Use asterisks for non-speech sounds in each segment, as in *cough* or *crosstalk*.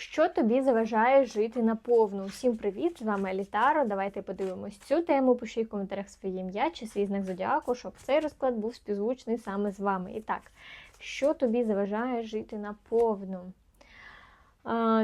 Що тобі заважає жити наповну? Всім привіт! З вами Елітаро. Давайте подивимось цю тему. Пишіть в коментарях своє ім'я чи свій знак зодіаку, щоб цей розклад був співзвучний саме з вами. І так, що тобі заважає жити наповну?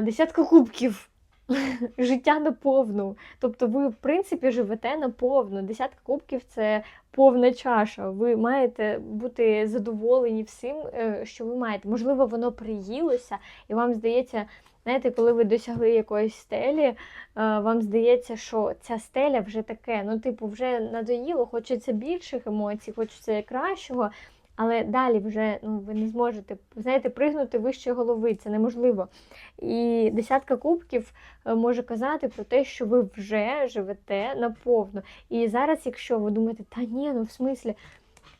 Десятка кубків. *laughs* Життя наповну. Тобто ви, в принципі, живете наповну. Десятка кубків це повна чаша. Ви маєте бути задоволені всім, е, що ви маєте. Можливо, воно приїлося, і вам здається, знаєте, коли ви досягли якоїсь стелі, е, вам здається, що ця стеля вже таке, ну, типу, вже надоїло, хочеться більших емоцій, хочеться кращого. Але далі вже ну, ви не зможете знаєте, пригнути вище голови, це неможливо. І десятка кубків е, може казати про те, що ви вже живете наповну. І зараз, якщо ви думаєте, та ні, ну в смислі,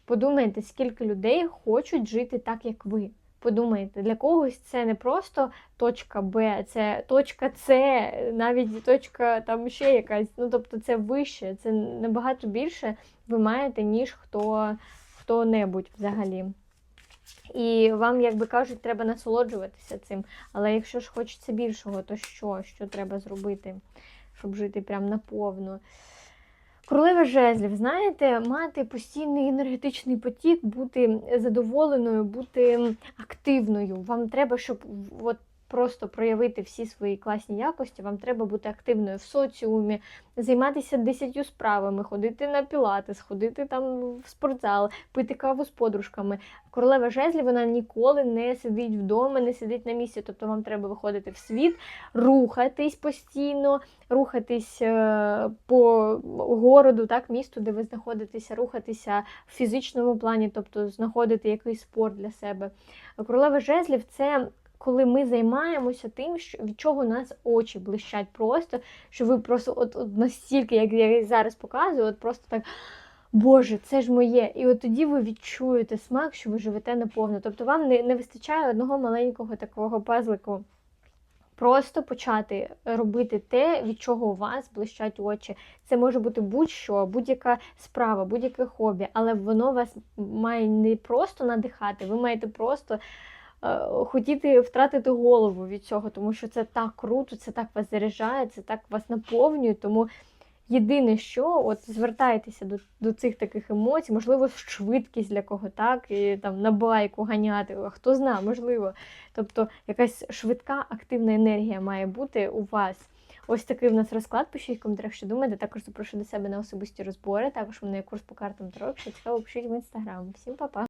подумайте, скільки людей хочуть жити так, як ви. Подумайте, для когось це не просто точка Б, це точка С, навіть точка там ще якась. Ну тобто це вище, це набагато більше ви маєте, ніж хто хто-небудь взагалі. І вам, як би кажуть, треба насолоджуватися цим. Але якщо ж хочеться більшого, то що? Що треба зробити, щоб жити прям наповну? Королева жезлів, знаєте, мати постійний енергетичний потік, бути задоволеною, бути активною. Вам треба, щоб от просто проявити всі свої класні якості, вам треба бути активною в соціумі, займатися десятью справами, ходити на пілатес, ходити там в спортзал, пити каву з подружками. Королева жезлі вона ніколи не сидить вдома, не сидить на місці. Тобто вам треба виходити в світ, рухатись постійно, рухатись е, по городу, так, місту, де ви знаходитеся, рухатися в фізичному плані, тобто знаходити якийсь спорт для себе. Королева жезлів це коли ми займаємося тим, що від чого у нас очі блищать просто, що ви просто от, от настільки, як я зараз показую, от просто так. Боже, це ж моє. І от тоді ви відчуєте смак, що ви живете наповно. Тобто вам не, не вистачає одного маленького такого пазлику. Просто почати робити те, від чого у вас блищать очі. Це може бути будь-що, будь-яка справа, будь-яке хобі, але воно вас має не просто надихати, ви маєте просто. Хотіти втратити голову від цього, тому що це так круто, це так вас заряджає, це так вас наповнює. Тому єдине, що от звертайтеся до до цих таких емоцій, можливо, швидкість для кого так, і там на байку ганяти, хто знає, можливо. Тобто якась швидка активна енергія має бути у вас. Ось такий в нас розклад. Пишіть в коментарях, що думаєте. Також запрошую до себе на особисті розбори. Також у мене є курс по картам Таро. Якщо цікаво, пишіть в інстаграм. Всім па-па!